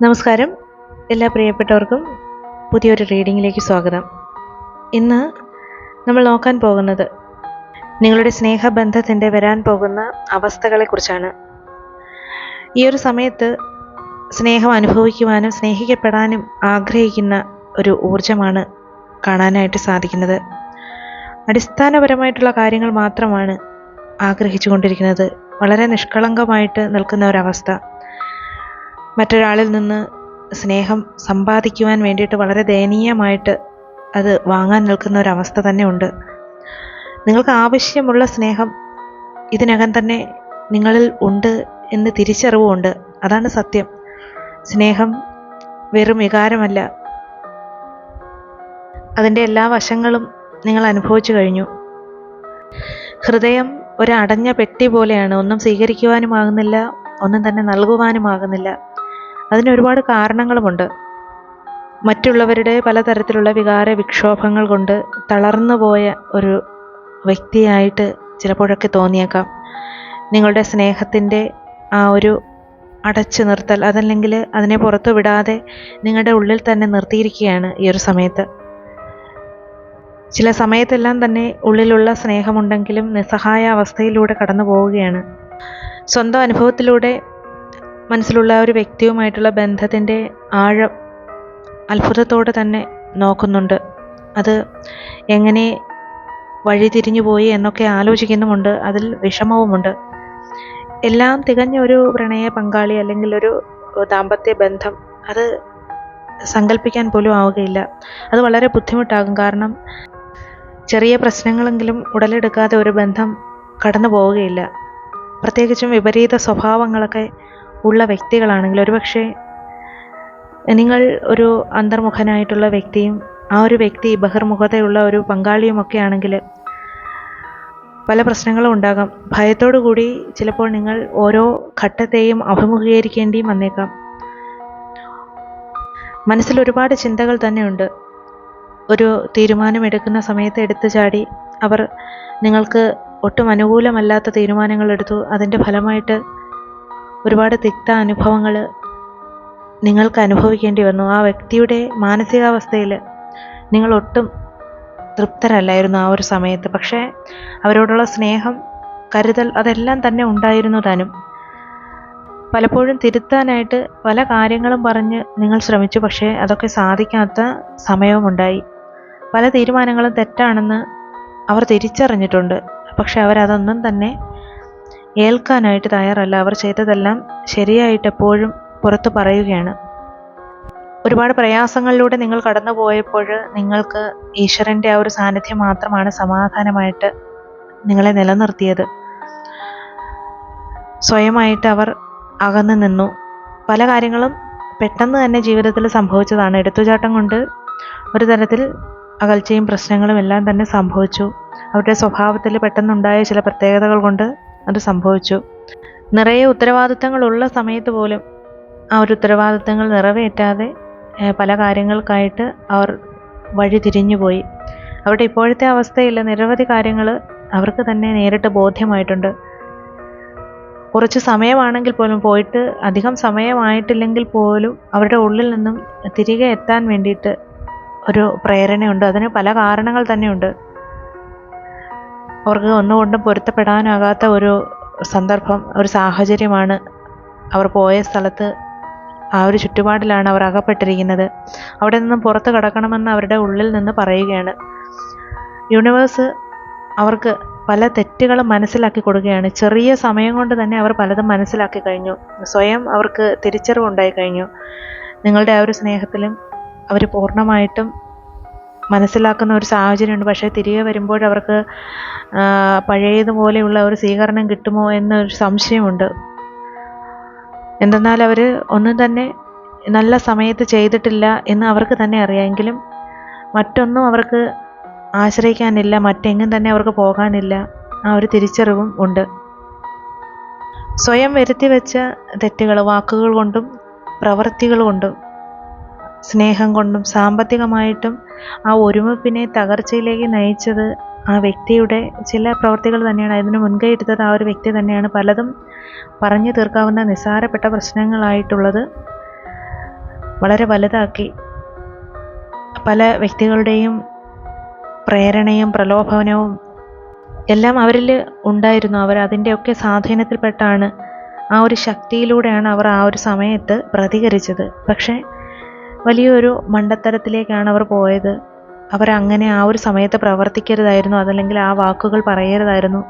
നമസ്കാരം. എല്ലാ പ്രിയപ്പെട്ടവർക്കും പുതിയൊരു റീഡിങ്ങിലേക്ക് സ്വാഗതം. ഇന്ന് നമ്മൾ നോക്കാൻ പോകുന്നത് നിങ്ങളുടെ സ്നേഹബന്ധത്തിന്റെ വരാൻ പോകുന്ന അവസ്ഥകളെക്കുറിച്ചാണ്. ഈ ഒരു സമയത്ത് സ്നേഹം അനുഭവിക്കുവാനും സ്നേഹിക്കപ്പെടാനും ആഗ്രഹിക്കുന്ന ഒരു ഊർജമാണ് കാണാനായിട്ട് സാധിക്കുന്നത്. അടിസ്ഥാനപരമായിട്ടുള്ള കാര്യങ്ങൾ മാത്രമാണ് ആഗ്രഹിച്ചു കൊണ്ടിരിക്കുന്നത് വളരെ നിഷ്കളങ്കമായിട്ട് നിൽക്കുന്ന ഒരവസ്ഥ. മറ്റൊരാളിൽ നിന്ന് സ്നേഹം സമ്പാദിക്കുവാൻ വേണ്ടിയിട്ട് വളരെ ദയനീയമായിട്ട് അത് വാങ്ങാൻ നിൽക്കുന്ന ഒരവസ്ഥ തന്നെ ഉണ്ട് നിങ്ങൾക്ക് ആവശ്യമുള്ള സ്നേഹം ഇതിനകം തന്നെ നിങ്ങളിൽ ഉണ്ട് എന്ന് തിരിച്ചറിവുമുണ്ട് അതാണ് സത്യം. സ്നേഹം വെറും വികാരമല്ല. അതിന്റെ എല്ലാ വശങ്ങളും നിങ്ങൾ അനുഭവിച്ചു കഴിഞ്ഞു. ഹൃദയം ഒരു അടഞ്ഞ പെട്ടി പോലെയാണ്. ഒന്നും സ്വീകരിക്കുവാനുമാകുന്നില്ല ഒന്നും തന്നെ നൽകുവാനുമാകുന്നില്ല. അതിന് ഒരുപാട് കാരണങ്ങളുമുണ്ട്. മറ്റുള്ളവരുടെ പലതരത്തിലുള്ള വികാര വിക്ഷോഭങ്ങൾ കൊണ്ട് തളർന്നു പോയ ഒരു വ്യക്തിയായിട്ട് ചിലപ്പോഴൊക്കെ തോന്നിയേക്കാം. നിങ്ങളുടെ സ്നേഹത്തിന്റെ ആ ഒരു അടച്ചു നിർത്തൽ അതല്ലെങ്കിൽ അതിനെ പുറത്തു വിടാതെ നിങ്ങളുടെ ഉള്ളിൽ തന്നെ നിർത്തിയിരിക്കുകയാണ് ഈ ഒരു സമയത്ത്. ചില സമയത്തെല്ലാം തന്നെ ഉള്ളിലുള്ള സ്നേഹമുണ്ടെങ്കിലും നിസ്സഹായ അവസ്ഥയിലൂടെ കടന്നു പോവുകയാണ് സ്വന്തം അനുഭവത്തിലൂടെ മനസ്സിലുള്ള ഒരു വ്യക്തിയുമായിട്ടുള്ള ബന്ധത്തിന്റെ ആഴം അത്ഭുതത്തോടെ തന്നെ നോക്കുന്നുണ്ട്. അത് എങ്ങനെ വഴിതിരിഞ്ഞു പോയി എന്നൊക്കെ ആലോചിക്കുന്നുമുണ്ട്. അതിൽ വിഷമവുമുണ്ട്. എല്ലാം തികഞ്ഞ ഒരു പ്രണയ പങ്കാളി അല്ലെങ്കിൽ ഒരു ദാമ്പത്യ ബന്ധം അത് സങ്കല്പിക്കാൻ പോലും ആവുകയില്ല. അത് വളരെ ബുദ്ധിമുട്ടാകും. കാരണം ചെറിയ പ്രശ്നങ്ങളെങ്കിലും ഉടലെടുക്കാതെ ഒരു ബന്ധം കടന്നു പോവുകയില്ല പ്രത്യേകിച്ചും വിപരീത സ്വഭാവങ്ങളൊക്കെ ഉള്ള വ്യക്തികളാണെങ്കിൽ ഒരുപക്ഷെ നിങ്ങൾ ഒരു അന്തർമുഖനായിട്ടുള്ള വ്യക്തിയും ആ ഒരു വ്യക്തി ബഹിർമുഖതയുള്ള ഒരു പങ്കാളിയുമൊക്കെ ആണെങ്കിൽ പല പ്രശ്നങ്ങളും ഉണ്ടാകാം. ഭയത്തോടു കൂടി ചിലപ്പോൾ നിങ്ങൾ ഓരോ ഘട്ടത്തെയും അഭിമുഖീകരിക്കേണ്ടിയും വന്നേക്കാം. മനസ്സിൽ ഒരുപാട് ചിന്തകൾ തന്നെയുണ്ട്. ഒരു തീരുമാനമെടുക്കുന്ന സമയത്ത് എടുത്തു ചാടി അവർ നിങ്ങൾക്ക് ഒട്ടും അനുകൂലമല്ലാത്ത തീരുമാനങ്ങൾ എടുത്തു അതിന്റെ ഫലമായിട്ട് ഒരുപാട് തിക്ത അനുഭവങ്ങൾ നിങ്ങൾക്ക് അനുഭവിക്കേണ്ടി വന്നു. ആ വ്യക്തിയുടെ മാനസികാവസ്ഥയിൽ നിങ്ങൾ ഒട്ടും തൃപ്തരല്ലായിരുന്നു ആ ഒരു സമയത്ത്. പക്ഷേ അവരോടുള്ള സ്നേഹം കരുതൽ അതെല്ലാം തന്നെ ഉണ്ടായിരുന്നു താനും. പലപ്പോഴും തിരുത്താനായിട്ട് പല കാര്യങ്ങളും പറഞ്ഞ് നിങ്ങൾ ശ്രമിച്ചു. പക്ഷേ അതൊക്കെ സാധിക്കാത്ത സമയവുമുണ്ടായി. പല തീരുമാനങ്ങളും തെറ്റാണെന്ന് അവർ തിരിച്ചറിഞ്ഞിട്ടുണ്ട്. പക്ഷെ അവരതൊന്നും തന്നെ ഏൽക്കാനായിട്ട് തയ്യാറല്ല. അവർ ചെയ്തതെല്ലാം ശരിയായിട്ട് എപ്പോഴും പുറത്തു പറയുകയാണ്. ഒരുപാട് പ്രയാസങ്ങളിലൂടെ നിങ്ങൾ കടന്നു പോയപ്പോൾ നിങ്ങൾക്ക് ഈശ്വരന്റെ ആ ഒരു സാന്നിധ്യം മാത്രമാണ് സമാധാനമായിട്ട് നിങ്ങളെ നിലനിർത്തിയത്. സ്വയമായിട്ട് അവർ അകന്നു നിന്നു. പല കാര്യങ്ങളും പെട്ടെന്ന് തന്നെ ജീവിതത്തിൽ സംഭവിച്ചതാണ്. എടുത്തുചാട്ടം കൊണ്ട് ഒരു തരത്തിൽ അകൽച്ചയും പ്രശ്നങ്ങളും എല്ലാം തന്നെ സംഭവിച്ചു. അവരുടെ സ്വഭാവത്തിൽ പെട്ടെന്നുണ്ടായ ചില പ്രത്യേകതകൾ കൊണ്ട് അത് സംഭവിച്ചു. നിറയെ ഉത്തരവാദിത്തങ്ങളുള്ള സമയത്ത് പോലും ആ ഒരു ഉത്തരവാദിത്തങ്ങൾ നിറവേറ്റാതെ പല കാര്യങ്ങൾക്കായിട്ട് അവർ വഴി തിരിഞ്ഞുപോയി അവരുടെ ഇപ്പോഴത്തെ അവസ്ഥയിൽ നിരവധി കാര്യങ്ങൾ അവർക്ക് തന്നെ നേരിട്ട് ബോധ്യമായിട്ടുണ്ട്. കുറച്ച് സമയമാണെങ്കിൽ പോലും പോയിട്ട് അധികം സമയമായിട്ടില്ലെങ്കിൽ പോലും അവരുടെ ഉള്ളിൽ നിന്നും തിരികെ എത്താൻ വേണ്ടിയിട്ട് ഒരു പ്രേരണയുണ്ട്. അതിന് പല കാരണങ്ങൾ തന്നെയുണ്ട്. അവർക്ക് ഒന്നുകൊണ്ടും പൊരുത്തപ്പെടാനാകാത്ത ഒരു സന്ദർഭം ഒരു സാഹചര്യമാണ് അവർ പോയ സ്ഥലത്ത് ആ ഒരു ചുറ്റുപാടിലാണ് അവർ അകപ്പെട്ടിരിക്കുന്നത്. അവിടെ നിന്നും പുറത്ത് കടക്കണമെന്ന് അവരുടെ ഉള്ളിൽ നിന്ന് പറയുകയാണ്. യൂണിവേഴ്സ് അവർക്ക് പല തെറ്റുകളും മനസ്സിലാക്കി കൊടുക്കുകയാണ്. ചെറിയ സമയം കൊണ്ട് തന്നെ അവർ പലതും മനസ്സിലാക്കി കഴിഞ്ഞു. സ്വയം അവർക്ക് തിരിച്ചറിവുണ്ടായി കഴിഞ്ഞു. നിങ്ങളുടെ ആ ഒരു സ്നേഹത്തിലും അവർ പൂർണമായിട്ടും മനസ്സിലാക്കുന്ന ഒരു സാഹചര്യമുണ്ട്. പക്ഷേ തിരികെ വരുമ്പോൾ അവർക്ക് പഴയതുപോലെയുള്ള ഒരു സ്വീകരണം കിട്ടുമോ എന്നൊരു സംശയമുണ്ട്. എന്തെന്നാൽ അവർ ഒന്നും തന്നെ നല്ല സമയത്ത് ചെയ്തിട്ടില്ല എന്ന് അവർക്ക് തന്നെ അറിയാമെങ്കിലും മറ്റൊന്നും അവർക്ക് ആശ്രയിക്കാനില്ല മറ്റെങ്ങും തന്നെ അവർക്ക് പോകാനില്ല. ആ ഒരു തിരിച്ചറിവും ഉണ്ട്. സ്വയം വരുത്തി വെച്ച തെറ്റുകൾ വാക്കുകൾ കൊണ്ടും പ്രവൃത്തികൾ കൊണ്ടും സ്നേഹം കൊണ്ടും സാമ്പത്തികമായിട്ടും ആ ഒരുമിപ്പിനെ തകർച്ചയിലേക്ക് നയിച്ചത് ആ വ്യക്തിയുടെ ചില പ്രവൃത്തികൾ തന്നെയാണ്. അതിന് മുൻകൈ എടുത്തത് ആ ഒരു വ്യക്തി തന്നെയാണ്. പലതും പറഞ്ഞു തീർക്കാവുന്ന നിസ്സാരപ്പെട്ട പ്രശ്നങ്ങളായിട്ടുള്ളത് വളരെ വലുതാക്കി. പല വ്യക്തികളുടെയും പ്രേരണയും പ്രലോഭനവും എല്ലാം അവരിൽ ഉണ്ടായിരുന്നു. അവർ അതിന്റെയൊക്കെ സ്വാധീനത്തിൽപ്പെട്ടാണ് ആ ഒരു ശക്തിയിലൂടെയാണ് അവർ ആ ഒരു സമയത്ത് പ്രതികരിച്ചത്. പക്ഷേ വലിയൊരു മണ്ടത്തരത്തിലേക്കാണ് അവർ പോയത്. അവരങ്ങനെ ആ ഒരു സമയത്ത് പ്രവർത്തിക്കരുതായിരുന്നു അതല്ലെങ്കിൽ ആ വാക്കുകൾ പറയരുതായിരുന്നു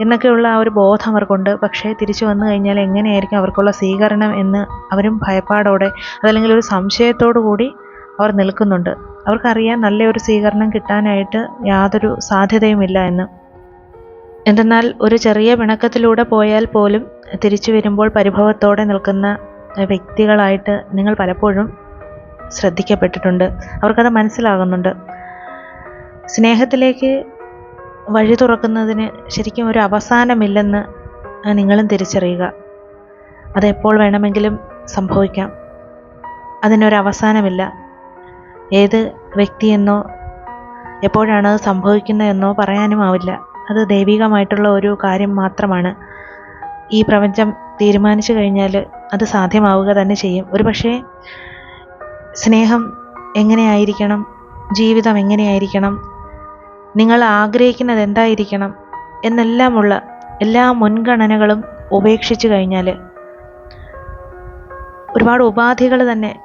എന്നൊക്കെയുള്ള ആ ഒരു ബോധം അവർക്കുണ്ട്. പക്ഷേ തിരിച്ചു വന്നു കഴിഞ്ഞാൽ എങ്ങനെയായിരിക്കും അവർക്കുള്ള സ്വീകരണം എന്ന് അവരും ഭയപ്പാടോടെ അതല്ലെങ്കിൽ ഒരു സംശയത്തോടു കൂടി അവർ നിൽക്കുന്നുണ്ട്. അവർക്കറിയാം നല്ലൊരു സ്വീകരണം കിട്ടാനായിട്ട് യാതൊരു സാധ്യതയുമില്ല എന്ന്. എന്തെന്നാൽ ഒരു ചെറിയ പിണക്കത്തിലൂടെ പോയാൽ പോലും തിരിച്ചു വരുമ്പോൾ പരിഭവത്തോടെ നിൽക്കുന്ന വ്യക്തികളായിട്ട് നിങ്ങൾ പലപ്പോഴും ശ്രദ്ധിക്കപ്പെട്ടിട്ടുണ്ട്. അവർക്കത് മനസ്സിലാകുന്നുണ്ട്. സ്നേഹത്തിലേക്ക് വഴി തുറക്കുന്നതിന് ശരിക്കും ഒരു അവസാനമില്ലെന്ന് നിങ്ങളും തിരിച്ചറിയുക. അതെപ്പോൾ വേണമെങ്കിലും സംഭവിക്കാം. അതിനൊരു അവസാനമില്ല. ഏത് വ്യക്തിയെന്നോ എപ്പോഴാണ് അത് സംഭവിക്കുന്നതെന്നോ പറയാനും ആവില്ല. അത് ദൈവികമായിട്ടുള്ള ഒരു കാര്യം മാത്രമാണ്. ഈ പ്രപഞ്ചം തീരുമാനിച്ചു കഴിഞ്ഞാൽ അത് സാധ്യമാവുക തന്നെ ചെയ്യും. ഒരു പക്ഷേ സ്നേഹം എങ്ങനെയായിരിക്കണം? ജീവിതം എങ്ങനെയായിരിക്കണം? നിങ്ങൾ ആഗ്രഹിക്കുന്നത് എന്തായിരിക്കണം? എന്നെല്ലാമുള്ള എല്ലാ മുൻഗണനകളും ഉപേക്ഷിച്ചു കഴിഞ്ഞാൽ ഒരുപാട് ഉപാധികൾ തന്നെ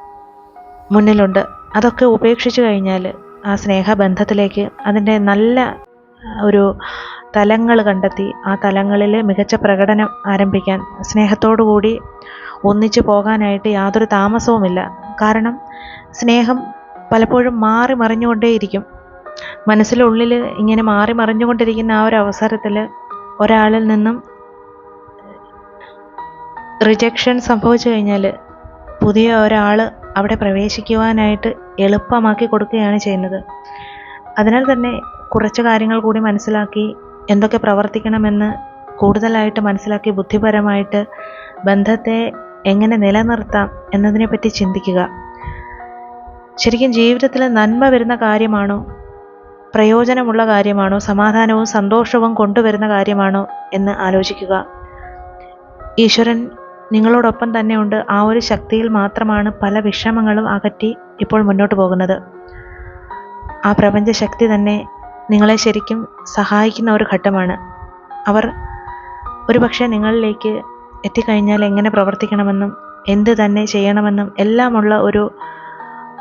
മുന്നിലുണ്ട്. അതൊക്കെ ഉപേക്ഷിച്ചു കഴിഞ്ഞാൽ ആ സ്നേഹബന്ധത്തിലേക്ക് അതിന്റെ നല്ല ഒരു തലങ്ങൾ കണ്ടെത്തി ആ തലങ്ങളിൽ മികച്ച പ്രകടനം ആരംഭിക്കാൻ സ്നേഹത്തോടു കൂടി ഒന്നിച്ചു പോകാനായിട്ട് യാതൊരു താമസവുമില്ല. കാരണം സ്നേഹം പലപ്പോഴും മാറി മറിഞ്ഞുകൊണ്ടേയിരിക്കും. മനസ്സിലുള്ളിൽ ഇങ്ങനെ മാറി മറിഞ്ഞുകൊണ്ടിരിക്കുന്ന ആ ഒരു അവസരത്തിൽ ഒരാളിൽ നിന്നും റിജക്ഷൻ സംഭവിച്ചു കഴിഞ്ഞാൽ പുതിയ ഒരാൾ അവിടെ പ്രവേശിക്കുവാനായിട്ട് എളുപ്പമാക്കി കൊടുക്കുകയാണ് ചെയ്യുന്നത്. അതിനാൽ തന്നെ കുറച്ച് കാര്യങ്ങൾ കൂടി മനസ്സിലാക്കി എന്തൊക്കെ പ്രവർത്തിക്കണമെന്ന് കൂടുതലായിട്ട് മനസ്സിലാക്കി ബുദ്ധിപരമായിട്ട് ബന്ധത്തെ എങ്ങനെ നിലനിർത്താം എന്നതിനെപ്പറ്റി ചിന്തിക്കുക. ശരിക്കും ജീവിതത്തിൽ നന്മ വരുന്ന കാര്യമാണോ? പ്രയോജനമുള്ള കാര്യമാണോ? സമാധാനവും സന്തോഷവും കൊണ്ടുവരുന്ന കാര്യമാണോ എന്ന് ആലോചിക്കുക. ഈശ്വരൻ നിങ്ങളോടൊപ്പം തന്നെയുണ്ട്. ആ ഒരു ശക്തിയിൽ മാത്രമാണ് പല വിഷമങ്ങളും അകറ്റി ഇപ്പോൾ മുന്നോട്ട് പോകുന്നത്. ആ പ്രപഞ്ച ശക്തി തന്നെ നിങ്ങളെ ശരിക്കും സഹായിക്കുന്ന ഒരു ഘട്ടമാണ്. അവർ ഒരുപക്ഷെ നിങ്ങളിലേക്ക് എത്തിക്കഴിഞ്ഞാൽ എങ്ങനെ പ്രവർത്തിക്കണമെന്നും എന്ത് തന്നെ ചെയ്യണമെന്നും എല്ലാമുള്ള ഒരു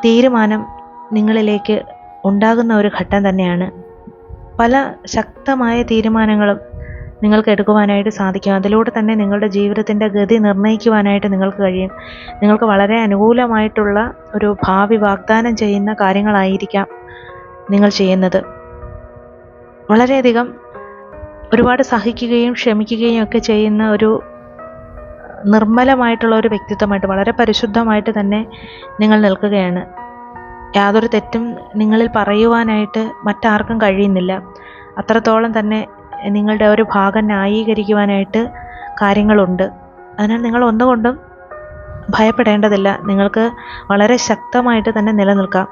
തീരുമാനം നിങ്ങളിലേക്ക് ഉണ്ടാകുന്ന ഒരു ഘട്ടം തന്നെയാണ്. പല ശക്തമായ തീരുമാനങ്ങളും നിങ്ങൾക്ക് എടുക്കുവാനായിട്ട് സാധിക്കും. അതിലൂടെ തന്നെ നിങ്ങളുടെ ജീവിതത്തിന്റെ ഗതി നിർണയിക്കുവാനായിട്ട് നിങ്ങൾക്ക് കഴിയും. നിങ്ങൾക്ക് വളരെ അനുകൂലമായിട്ടുള്ള ഒരു ഭാവി വാഗ്ദാനം ചെയ്യുന്ന കാര്യങ്ങളായിരിക്കാം നിങ്ങൾ ചെയ്യുന്നത്. വളരെയധികം ഒരുപാട് സഹിക്കുകയും ക്ഷമിക്കുകയും ഒക്കെ ചെയ്യുന്ന ഒരു നിർമ്മലമായിട്ടുള്ള ഒരു വ്യക്തിത്വമായിട്ട് വളരെ പരിശുദ്ധമായിട്ട് തന്നെ നിങ്ങൾ നിൽക്കുകയാണ്. യാതൊരു തെറ്റും നിങ്ങളിൽ പറയുവാനായിട്ട് മറ്റാർക്കും കഴിയുന്നില്ല. അത്രത്തോളം തന്നെ നിങ്ങളുടെ ഒരു ഭാഗം ന്യായീകരിക്കുവാനായിട്ട് കാര്യങ്ങളുണ്ട്. അതിനാൽ നിങ്ങൾ ഒന്നുകൊണ്ടും ഭയപ്പെടേണ്ടതില്ല. നിങ്ങൾക്ക് വളരെ ശക്തമായിട്ട് തന്നെ നിലനിൽക്കാം.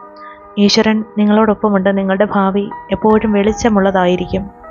ഈശ്വരൻ നിങ്ങളോടൊപ്പമുണ്ട്. നിങ്ങളുടെ ഭാവി എപ്പോഴും വെളിച്ചമുള്ളതായിരിക്കും.